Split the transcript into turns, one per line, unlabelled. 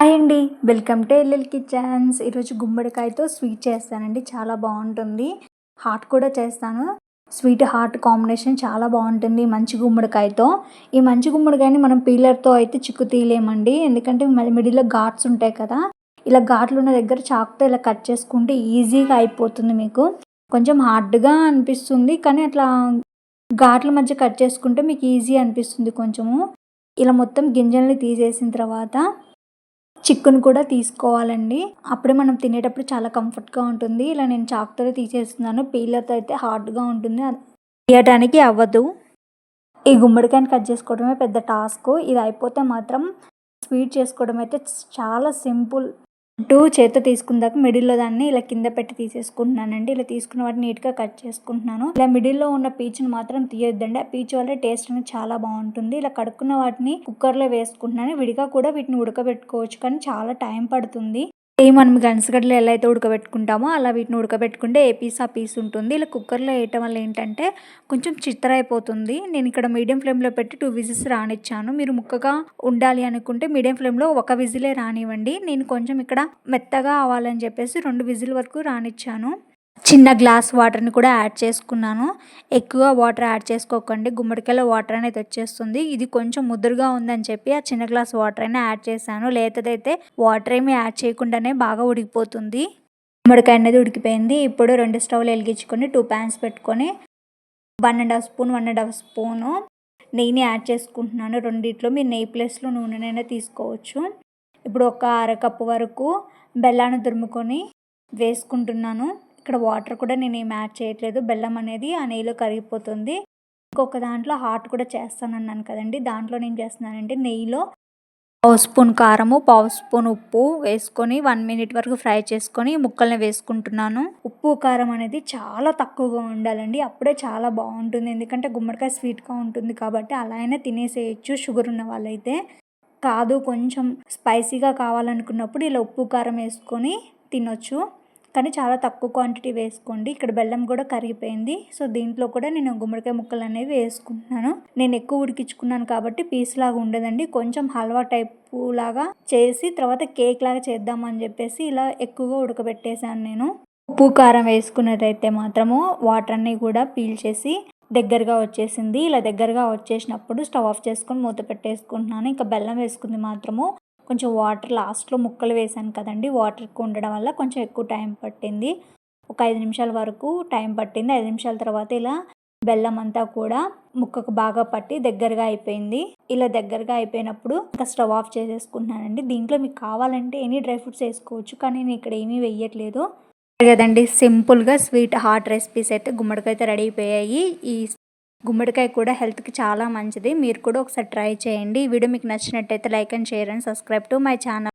Hi అండి. Welcome to LL kitchens. ఈరోజు గుమ్మడికాయతో స్వీట్ చేస్తానండి. చాలా బాగుంటుంది. హాట్ కూడా చేస్తాను. స్వీట్ హాట్ కాంబినేషన్ చాలా బాగుంటుంది మంచి గుమ్మడికాయతో. ఈ మంచి గుమ్మడికాయని మనం పీలర్తో అయితే చిక్కు తీయలేమండి. ఎందుకంటే మిడిల్లో ఘాట్స్ ఉంటాయి కదా. ఇలా ఘాట్లు ఉన్న దగ్గర చాకుతో ఇలా కట్ చేసుకుంటే ఈజీగా అయిపోతుంది మీకు. కొంచెం హార్డ్గా అనిపిస్తుంది కానీ అట్లా ఘాట్ల మధ్య కట్ చేసుకుంటే మీకు ఈజీ అనిపిస్తుంది కొంచెము. ఇలా మొత్తం గింజల్ని తీసేసిన తర్వాత చిక్కును కూడా తీసుకోవాలండి. అప్పుడే మనం తినేటప్పుడు చాలా కంఫర్ట్గా ఉంటుంది. ఇలా నేను చాక్తో తీసేస్తున్నాను. పీలర్తో అయితే హార్డ్గా ఉంటుంది. తీయటానికి అవ్వదు. ఈ గుమ్మడికాయని కట్ చేసుకోవడమే పెద్ద టాస్క్. ఇది అయిపోతే మాత్రం స్వీట్ చేసుకోవడం అయితే చాలా సింపుల్. టూ చేత తీసుకుందాక మిడిల్లో దాన్ని ఇలా కింద పెట్టి తీసేసుకుంటున్నానండి. ఇలా తీసుకున్న వాటిని నీట్గా కట్ చేసుకుంటున్నాను. ఇలా మిడిల్లో ఉన్న పీచును మాత్రం తీయొద్దండి. ఆ పీచు వల్ల టేస్ట్ అనేది చాలా బాగుంటుంది. ఇలా కడుక్కున్న వాటిని కుక్కర్లో వేసుకుంటున్నాను. విడిగా కూడా వీటిని ఉడకబెట్టుకోవచ్చు కానీ చాలా టైం పడుతుంది. ఏ మనం గనసగడ్డలు ఎలా అయితే ఉడకబెట్టుకుంటామో అలా వీటిని ఉడకబెట్టుకుంటే ఏ పీస్ ఆ పీస్ ఉంటుంది. ఇలా కుక్కర్లో వేయటం వల్ల ఏంటంటే కొంచెం చిత్తర అయిపోతుంది నేను ఇక్కడ మీడియం ఫ్లేమ్లో పెట్టి టూ విజిల్స్ రానిచ్చాను. మీరు ముక్కగా ఉండాలి అనుకుంటే మీడియం ఫ్లేమ్లో ఒక విజిలే రానివ్వండి. నేను కొంచెం ఇక్కడ మెత్తగా అవ్వాలని చెప్పేసి రెండు విజిల్ వరకు రానిచ్చాను. చిన్న గ్లాస్ వాటర్ని కూడా యాడ్ చేసుకున్నాను. ఎక్కువ వాటర్ యాడ్ చేసుకోకండి. గుమ్మడికాయలో వాటర్ అనేది వచ్చేస్తుంది. ఇది కొంచెం ముదురుగా ఉందని చెప్పి ఆ చిన్న గ్లాస్ వాటర్ అయినా యాడ్ చేశాను. లేతదైతే వాటర్ ఏమి యాడ్ చేయకుండానే బాగా ఉడికిపోతుంది. గుమ్మడికాయ అనేది ఉడికిపోయింది. ఇప్పుడు రెండు స్టవ్లు వెలిగించుకొని టూ ప్యాన్స్ పెట్టుకొని one and half spoon one and half spoon నెయ్యిని యాడ్ చేసుకుంటున్నాను. రెండిట్లో మీరు నెయ్యి ప్లేస్లో నూనెనైనా తీసుకోవచ్చు. ఇప్పుడు ఒక అరకప్పు వరకు బెల్లాన్ని తురుముకొని వేసుకుంటున్నాను. ఇక్కడ వాటర్ కూడా నేను ఏం యాడ్ చేయట్లేదు. బెల్లం అనేది ఆ నెయ్యిలో కరిగిపోతుంది. ఇంకొక దాంట్లో హాట్ కూడా చేస్తానన్నాను కదండి. దాంట్లో నేను చేస్తున్నానంటే నెయ్యిలో పావు స్పూన్ కారము పావు స్పూన్ ఉప్పు వేసుకొని వన్ మినిట్ వరకు ఫ్రై చేసుకొని ముక్కల్ని వేసుకుంటున్నాను. ఉప్పు కారం అనేది చాలా తక్కువగా ఉండాలండి. అప్పుడే చాలా బాగుంటుంది. ఎందుకంటే గుమ్మడికాయ స్వీట్గా ఉంటుంది కాబట్టి అలా అయినా తినేసేయచ్చు షుగర్ ఉన్న వాళ్ళైతే. కాదు కొంచెం స్పైసీగా కావాలనుకున్నప్పుడు ఇలా ఉప్పు కారం వేసుకొని తినొచ్చు. కానీ చాలా తక్కువ క్వాంటిటీ వేసుకోండి. ఇక్కడ బెల్లం కూడా కరిగిపోయింది. సో దీంట్లో కూడా నేను గుమ్మడికాయ ముక్కలు అనేవి వేసుకుంటున్నాను. నేను ఎక్కువ ఉడికించుకున్నాను కాబట్టి పీస్ లాగా ఉండదండి. కొంచెం హల్వా టైపు లాగా చేసి తర్వాత కేక్ లాగా చేద్దామని చెప్పేసి ఇలా ఎక్కువగా ఉడకబెట్టేశాను నేను. ఉప్పు కారం వేసుకున్నదైతే మాత్రము వాటర్ అన్ని కూడా పీల్చేసి దగ్గరగా వచ్చేసింది. ఇలా దగ్గరగా వచ్చేసినప్పుడు స్టవ్ ఆఫ్ చేసుకొని మూత పెట్టేసుకుంటున్నాను. ఇంకా బెల్లం వేసుకుంది మాత్రము. కొంచెం వాటర్ లాస్ట్లో ముక్కలు వేసాను కదండి. వాటర్ ఎక్కువ ఉండడం వల్ల కొంచెం ఎక్కువ టైం పట్టింది. ఒక ఐదు నిమిషాల వరకు టైం పట్టింది. ఐదు నిమిషాల తర్వాత ఇలా బెల్లం అంతా కూడా ముక్కకు బాగా పట్టి దగ్గరగా అయిపోయింది. ఇలా దగ్గరగా అయిపోయినప్పుడు ఇంకా స్టవ్ ఆఫ్ చేసేసుకుంటున్నానండి. దీంట్లో మీకు కావాలంటే ఎనీ డ్రై ఫ్రూట్స్ వేసుకోవచ్చు. కానీ నేను ఇక్కడ ఏమీ వేయట్లేదు. కదండి సింపుల్గా స్వీట్ హాట్ రెసిపీస్ అయితే గుమ్మడికాయ అయితే రెడీ అయిపోయాయి. ఈ గుమ్మడికాయ కూడా హెల్త్కి చాలా మంచిది. మీరు కూడా ఒకసారి ట్రై చేయండి. ఈ వీడియో మీకు నచ్చినట్టయితే like and share and subscribe to my channel.